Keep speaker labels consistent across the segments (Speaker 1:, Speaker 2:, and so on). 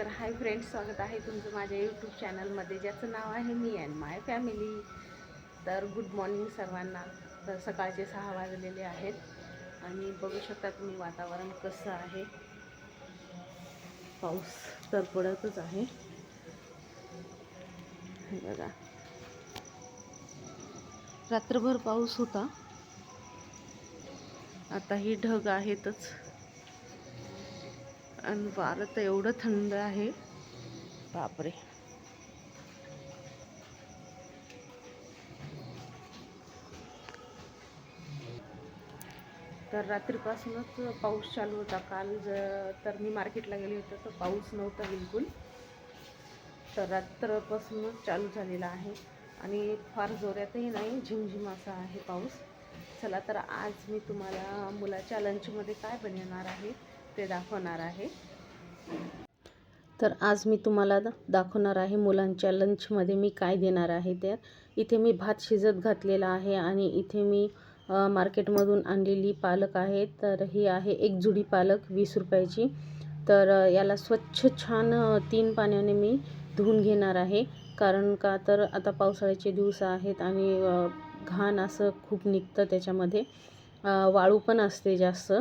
Speaker 1: तर hi friends स्वागत आहे तुमचं माझ्या यूट्यूब चॅनलमध्ये ज्याचं नाव आहे मी अँड माय फॅमिली तर गुड मॉर्निंग सर्वांना. तर सकाळचे सहा वाजलेले आहेत आणि बघू शकता तुम्ही वातावरण कसं आहे. पाऊस तर पडतच आहे. बघा. रात्रभर पाऊस होता. आता ही ढग आहेतच. आणि वारं तर एवढं थंड आहे. बापरे. तर रात्रीपासूनच पाऊस चालू होता. काल ज तर मी मार्केटला गेले होते तर पाऊस नव्हता बिलकुल. तर रात्रपासूनच चालू झालेला आहे. आणि फार जोरातही नाही झिमझिम असा आहे पाऊस. चला तर आज मी तुम्हाला मुलाच्या लंचमध्ये काय बनवणार आहे? ते दाखवणार आहे. तर आज मी तुम्हाला दाखवणार आहे मुलांच्या लंचमध्ये मी काय देणार आहे तर इथे मी भात शिजत घातलेला आहे आणि इथे मी मार्केटमधून आणलेली पालक आहे. तर ही आहे एक जुडी पालक वीस रुपयाची. तर याला स्वच्छ छान तीन पाण्याने मी धुवून घेणार आहे. कारण का तर आता पावसाळ्याचे दिवस आहेत आणि घाण असं खूप निघतं त्याच्यामध्ये. वाळू पण असते जास्त.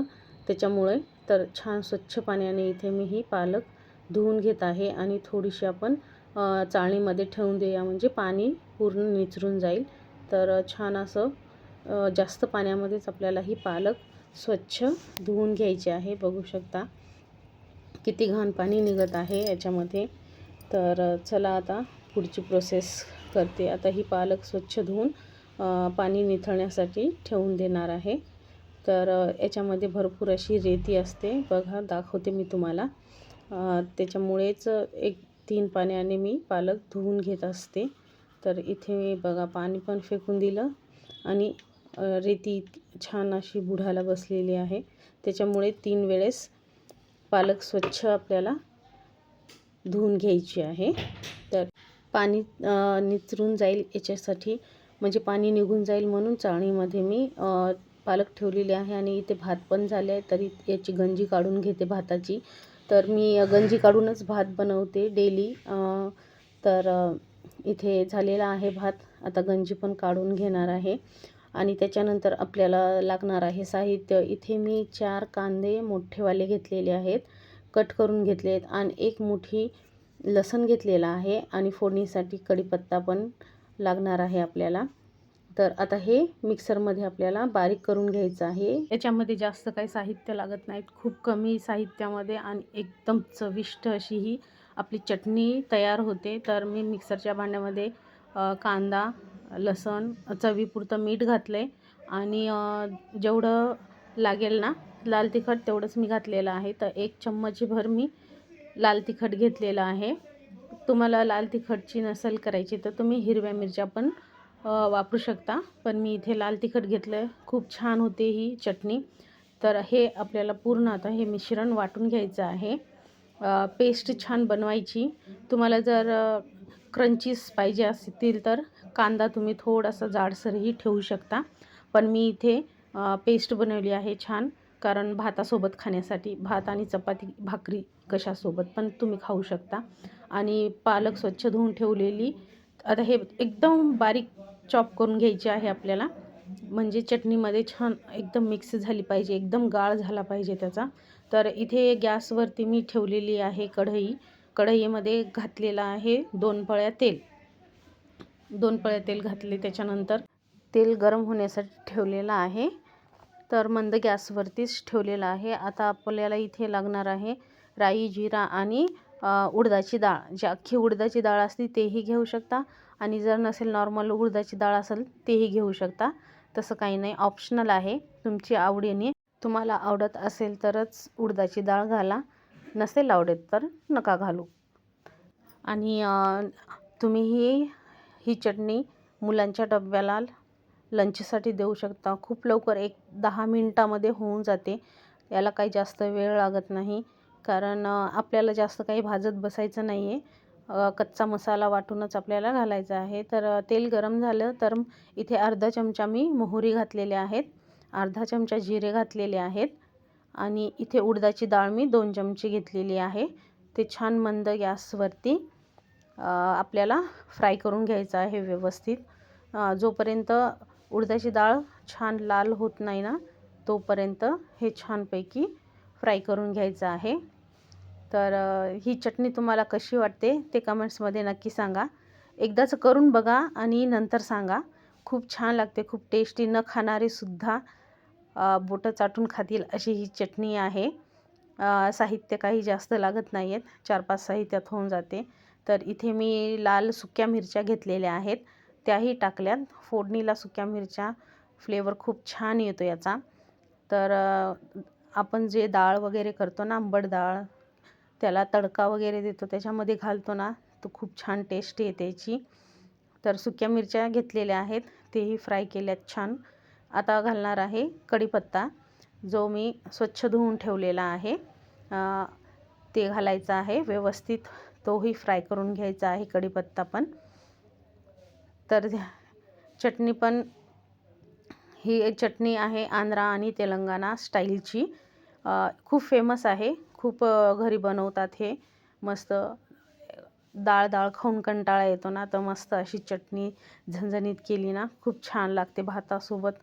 Speaker 1: त्याच्यामुळे तर छान स्वच्छ पाण्याने इथे मी ही पालक धुवून घेत आहे आणि थोडीशी आपण चाळणीमध्ये ठेवून देऊया. म्हणजे पाणी पूर्ण निचरून जाईल. तर छान असं जास्त पाण्यामध्येच आपल्याला ही पालक स्वच्छ धुवून घ्यायची आहे. बघू शकता किती घाण पाणी निघत आहे याच्यामध्ये. तर चला आता पुढची प्रोसेस करते. आता ही पालक स्वच्छ धुवून पाणी निथळण्यासाठी ठेवून देणार आहे. तर याच्यामध्ये भरपूर अशी रेती असते. बघा दाखवते मी तुम्हाला. त्याच्यामुळेच एक तीन पाण्याने मी पालक धुवून घेत असते. तर इथे बघा पाणी पण फेकून दिलं आणि रेती छान अशी बुढाला बसलेली आहे. त्याच्यामुळे तीन वेळेस पालक स्वच्छ आपल्याला धुवून घ्यायची आहे. तर पाणी निचरून जाईल याच्यासाठी. म्हणजे पाणी निघून जाईल म्हणून चाळणीमध्ये मी पालक ठेवलेली आहे आणि इथे भात पण झाले आहे. तरी याची गंजी काढून घेते भाताची. तर मी गंजी काढूनच भात बनवते डेली. तर इथे झालेला आहे भात. आता गंजी पण काढून घेणार आहे. आणि त्याच्यानंतर आपल्याला लागणार आहे साहित्य. इथे मी चार कांदे मोठेवाले घेतलेले आहेत. कट करून घेतले आहेत. आणि एक मुठी लसण घेतलेला आहे. आणि फोडणीसाठी कढीपत्ता पण लागणार आहे आपल्याला. तर आता हे मिक्सरमध्ये आपल्याला बारीक करून घ्यायचं आहे. याच्यामध्ये जास्त काही साहित्य लागत नाहीत. खूप कमी साहित्यामध्ये आणि एकदम चविष्ट अशी ही आपली चटणी तयार होते. तर मी मिक्सरच्या भांड्यामध्ये कांदा लसण चवीपुरतं मीठ घातलं आहे आणि जेवढं लागेल ना लाल तिखट तेवढंच मी घातलेलं आहे. तर एक चम्मचभर मी लाल तिखट घेतलेलं आहे. तुम्हाला लाल तिखटची नसेल करायची तर तुम्ही हिरव्या मिरच्या पण वापरू शकता. पण मी इथे लाल तिखट घेतलं आहे खूप छान होते ही चटणी. तर हे आपल्याला पूर्ण आता हे मिश्रण वाटून घ्यायचं आहे. पेस्ट छान बनवायची. तुम्हाला जर क्रंचीस पाहिजे असतील तर कांदा तुम्ही थोडासा जाडसरही ठेवू शकता. पण मी इथे पेस्ट बनवली आहे छान. कारण भातासोबत खाण्यासाठी भात आणि चपाती भाकरी कशासोबत पण तुम्ही खाऊ शकता. आणि पालक स्वच्छ धुवून ठेवलेली. आता हे एकदम बारीक चॉप करून घ्यायची आहे आपल्याला. म्हणजे चटणीमध्ये छान एकदम मिक्स झाली पाहिजे एकदम गाळ झाला पाहिजे त्याचा. तर इथे गॅसवरती मी ठेवलेली आहे कढई. कढईमध्ये घातलेलं आहे दोन पळ्या तेल. दोन पळ्या तेल घातले त्याच्यानंतर तेल गरम होण्यासाठी ठेवलेलं आहे. तर मंद गॅसवरतीच ठेवलेलं आहे. आता आपल्याला इथे लागणार आहे राई जिरा आणि उडदाची डाळ. जी अख्खी उडदाची डाळ असते तेही घेऊ शकता. आणि जर नसेल नॉर्मल उडदाची डाळ असेल तेही घेऊ शकता. तसं काही नाही. ऑप्शनल आहे. तुमची आवडीने तुम्हाला आवडत असेल तरच उडदाची डाळ घाला. नसेल आवडत तर नका घालू. आणि तुम्ही ही ही चटणी मुलांच्या डब्याला लंचसाठी देऊ शकता. खूप लवकर एक दहा मिनटामध्ये होऊन जाते. याला काही जास्त वेळ लागत नाही. कारण आपल्याला जास्त काही भाजत बसायचं नाही आहे कच्चा मसाला वाटूनच आपल्याला घालायचा आहे. तर तेल गरम झालं तर इथे अर्धा चमचा मी मोहरी घातलेले आहेत. अर्धा चमचा जिरे घातलेले आहेत. आणि इथे उडदाची डाळ मी दोन चमचे घेतलेली आहे. ते छान मंद गॅसवरती आपल्याला फ्राय करून घ्यायचं आहे व्यवस्थित. जोपर्यंत उडदाची डाळ छान लाल होत नाही ना तोपर्यंत हे छानपैकी फ्राय करून घ्यायचं आहे. तर ही चटणी तुम्हाला कशी वाटते ते कमेंट्समध्ये नक्की सांगा. एकदाच करून बघा आणि नंतर सांगा. खूप छान लागते खूप टेस्टी न खाणारेसुद्धा बोटं चाटून खातील अशी ही चटणी आहे. साहित्य काही जास्त लागत नाही आहेत चार पाच साहित्यात होऊन जाते. तर इथे मी लाल सुक्या मिरच्या घेतलेल्या आहेत. त्याही टाकल्यात. फोडणीला सुक्या मिरच्या फ्लेवर खूप छान येतो याचा. तर आपण जे डाळ वगैरे करतो ना आंबट डाळ त्याला तडका वगैरे देतो त्याच्यामध्ये घालतो ना तो खूप छान टेस्ट येते याची. तर सुक्या मिरच्या घेतलेल्या आहेत तेही फ्राय केल्यात छान. आता घालणार आहे कढीपत्ता जो मी स्वच्छ धुवून ठेवलेला आहे. ते घालायचा आहे व्यवस्थित तोही फ्राय करून घ्यायचा आहे कढीपत्ता पण. तर चटणी पण ही चटणी आहे आंध्रा आणि तेलंगणा स्टाईलची. खूप फेमस आहे. खूप घरी बनवतात हे. मस्त डाळ डाळ खाऊन कंटाळा येतो ना तर मस्त अशी चटणी झणझणीत केली ना खूप छान लागते भातासोबत.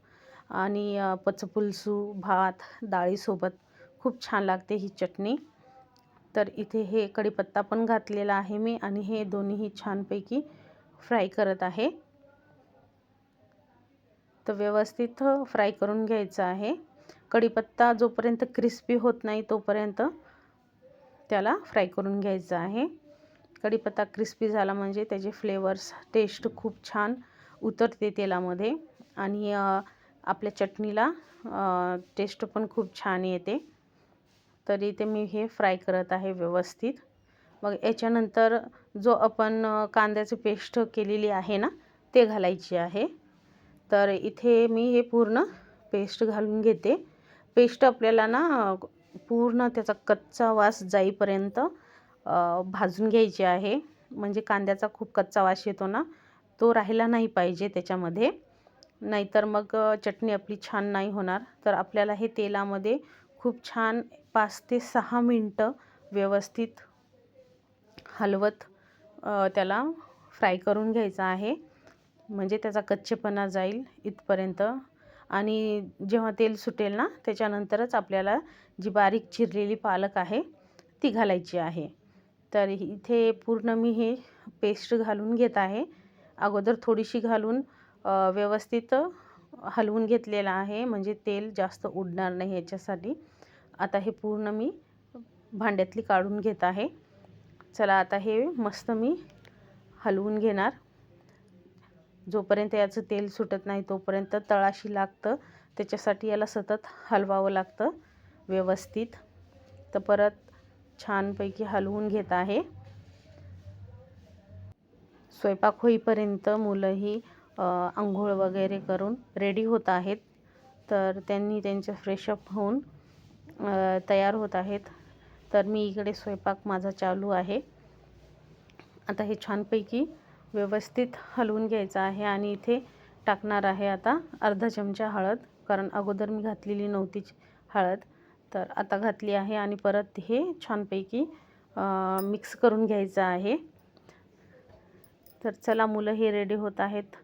Speaker 1: आणि पचपुलसू भात डाळीसोबत खूप छान लागते ही चटणी. तर इथे हे कढीपत्ता पण घातलेला आहे मी आणि हे दोन्हीही छानपैकी फ्राय करत आहे. तर व्यवस्थित फ्राय करून घ्यायचं आहे. कढीपत्ता जोपर्यंत क्रिस्पी होत नाही तोपर्यंत त्याला फ्राय करून घ्यायचं आहे. कढीपत्ता क्रिस्पी झाला म्हणजे त्याचे फ्लेवर्स टेस्ट खूप छान उतरते तेलामध्ये आणि आपल्या चटणीला टेस्ट पण खूप छान येते. तरी ते मी हे फ्राय करत आहे व्यवस्थित. मग याच्यानंतर जो आपण कांद्याची पेस्ट केलेली आहे ना ते घालायची आहे. तर इथे मी हे पूर्ण पेस्ट घालून घेते. पेस्ट आपल्याला ना पूर्ण त्याचा कच्चा वास जाईपर्यंत भाजून घ्यायची आहे. म्हणजे कांद्याचा खूप कच्चा वास येतो ना तो राहिला नाही पाहिजे त्याच्यामध्ये. नाहीतर मग चटणी आपली छान नाही होणार. तर आपल्याला हे तेलामध्ये खूप छान पाच ते सहा मिनटं व्यवस्थित हलवत त्याला फ्राय करून घ्यायचा आहे. म्हणजे त्याचा कच्चेपणा जाईल इथपर्यंत. आणि जेव्हा तेल सुटेल ना त्याच्यानंतरच आपल्याला जी बारीक चिरलेली पालक आहे ती घालायची आहे. तर इथे पूर्ण मी हे पेस्ट घालून घेत आहे. अगोदर थोडीशी घालून व्यवस्थित हलवून घेतलेलं आहे. म्हणजे तेल जास्त उडणार नाही याच्यासाठी. आता हे पूर्ण मी भांड्यातली काढून घेत आहे. चला आता हे मस्त मी हलवून घेणार. जोपर्यंत याचं तेल सुटत नाही तोपर्यंत तळाशी लागतं. त्याच्यासाठी याला सतत हलवावं लागतं व्यवस्थित. तर परत छानपैकी हलवून घेत आहे. स्वयंपाक होईपर्यंत मुलंही आंघोळ वगैरे करून रेडी होत आहेत. तर त्यांनी त्यांचं फ्रेशअप होऊन तयार होत आहेत. तर मी इकडे स्वयंपाक माझा चालू आहे. आता हे छानपैकी व्यवस्थित हलवून घ्यायचं आहे आणि इथे टाकणार आहे आता अर्धा चमचा हळद कारण अगोदर मी घातलेली नव्हती हळद तर आता घातली आहे आणि परत हे छानपैकी मिक्स करून घ्यायचं आहे. तर चला मुलं हे रेडी होत आहेत.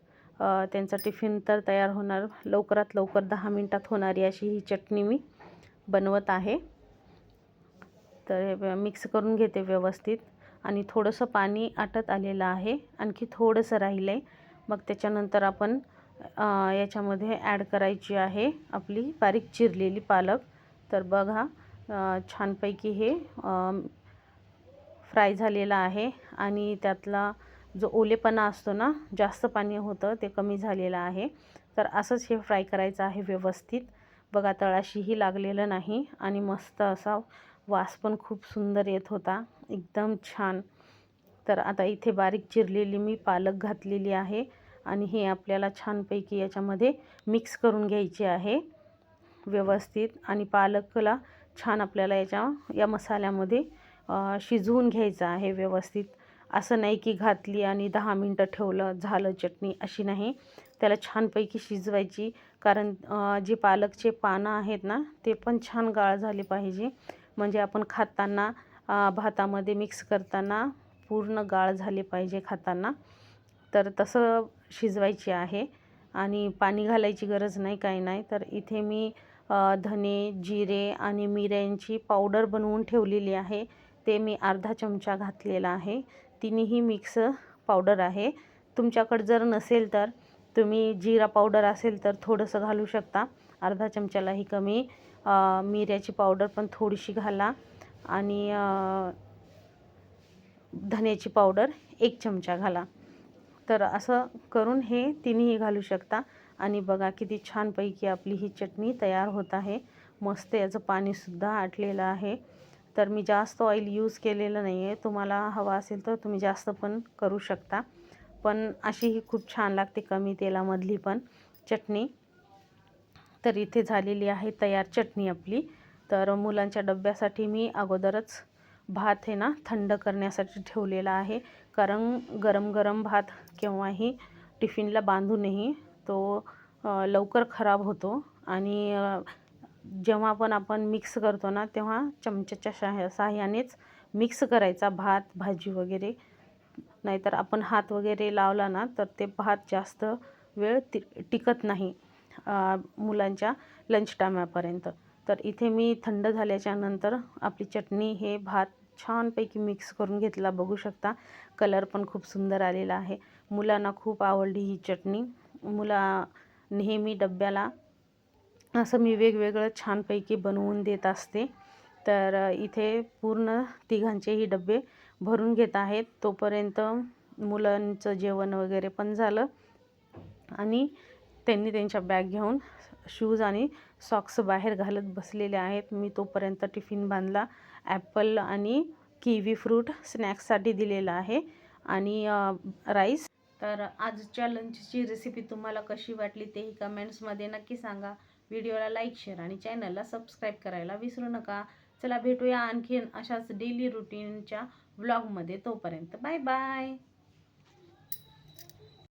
Speaker 1: त्यांचा टिफिन तर तयार होणार. लवकरात लवकर दहा मिनटात होणारी अशी ही चटणी मी बनवत आहे. तर हे मिक्स करून घेते व्यवस्थित. आणि थोडंसं पाणी आटत आलेलं आहे. आणखी थोडंसं राहिलं आहे मग त्याच्यानंतर आपण याच्यामध्ये ॲड करायची आहे आपली बारीक चिरलेली पालक. तर बघा छानपैकी हे फ्राय झालेला आहे. आणि त्यातला जो ओलेपणा असतो ना जास्त पाणी होतं ते कमी झालेलं आहे. तर असंच हे फ्राय करायचं आहे व्यवस्थित. बघा तळाशीही लागलेलं नाही आणि मस्त असा वास पण खूप सुंदर येत होता. एकदम छान. तर आता इथे बारीक चिरलेली मी पालक घातलेली आहे आणि हे आपल्याला छानपैकी याच्यामध्ये मिक्स करून घ्यायचे आहे. व्यवस्थित. आणि पालकला छान आपल्याला याच्या या मसाल्यामध्ये शिजवून घ्यायचं आहे व्यवस्थित. असं नाही की घातली आणि दहा मिनटं ठेवलं झालं चटणी अशी नाही. त्याला छानपैकी शिजवायची. कारण जे पालकचे पानं आहेत ना ते पण छान गाळ झाले पाहिजे. म्हणजे आपण खाताना भातामध्ये मिक्स करताना पूर्ण गाळ झाले पाहिजे खाताना. तर तसं शिजवायची आहे आणि पाणी घालायची गरज नाही काही नाही. तर इथे मी धने जिरे आणि मिऱ्यांची पावडर बनवून ठेवलेली आहे. ते मी अर्धा चमचा घातलेला आहे. तिन्ही मिक्स पावडर आहे. तुमच्याकडं जर नसेल तर तुम्ही जिरा पावडर असेल तर थोडंसं घालू शकता. अर्धा चमच्यालाही कमी मिऱ्याची पावडर पण थोडीशी घाला आणि धन्याची पावडर एक चमचा घाला. तर असं करून हे तिन्ही घालू शकता आणि बघा किती छानपैकी आपली ही चटणी तयार होत आहे. मस्त याचं पाणीसुद्धा आटलेलं आहे. तर मी जास्त ऑइल यूज केलेलं नाही आहे तुम्हाला हवा असेल तर तुम्ही जास्त पण करू शकता. पण अशी ही खूप छान लागते कमी तेलामधली पण चटणी. तर इथे झालेली आहे तयार चटणी आपली. तर मुलांच्या डब्यासाठी मी अगोदरच भात हे ना थंड करण्यासाठी ठेवलेला आहे. कारण गरम गरम भात केव्हाही टिफिनला बांधूनही तो लवकर खराब होतो. आणि जेव्हा पण आपण मिक्स करतो ना तेव्हा चमच्याच्या शाह्या साह्यानेच मिक्स करायचा भात भाजी वगैरे. नाहीतर आपण हात वगैरे लावला ना तर ते भात जास्त वेळ ति टिकत नाही. मुलांच्या लंच टायमापर्यंत तर इथे मी थंड झाल्याच्यानंतर आपली चटणी हे भात छानपैकी मिक्स करून घेतला. बघू शकता कलर पण खूप सुंदर आलेला आहे. मुलांना खूप आवडली ही चटणी. मुला नेहमी डब्याला असं मी वेगवेगळं छानपैकी बनवून देत असते. तर इथे पूर्ण तिघांचेही डबे भरून घेत आहेत. तोपर्यंत मुलांचं जेवण वगैरे पण झालं. आणि त्यांनी त्यांच्या बॅग घेऊन शूज आणि सॉक्स बाहेर घालत बसलेले आहेत. मी तोपर्यंत टिफिन बांधला ॲपल आणि किवी फ्रूट स्नॅक्ससाठी दिलेला आहे आणि राईस. तर आजच्या लंचची रेसिपी तुम्हाला कशी वाटली तेही कमेंट्समध्ये नक्की सांगा. व्हिडिओला लाईक शेअर आणि चॅनलला सबस्क्राईब करायला विसरू नका. चला भेटूया आणखीन अशाच डेली रुटीनच्या व्लॉगमध्ये तोपर्यंत. Bye bye.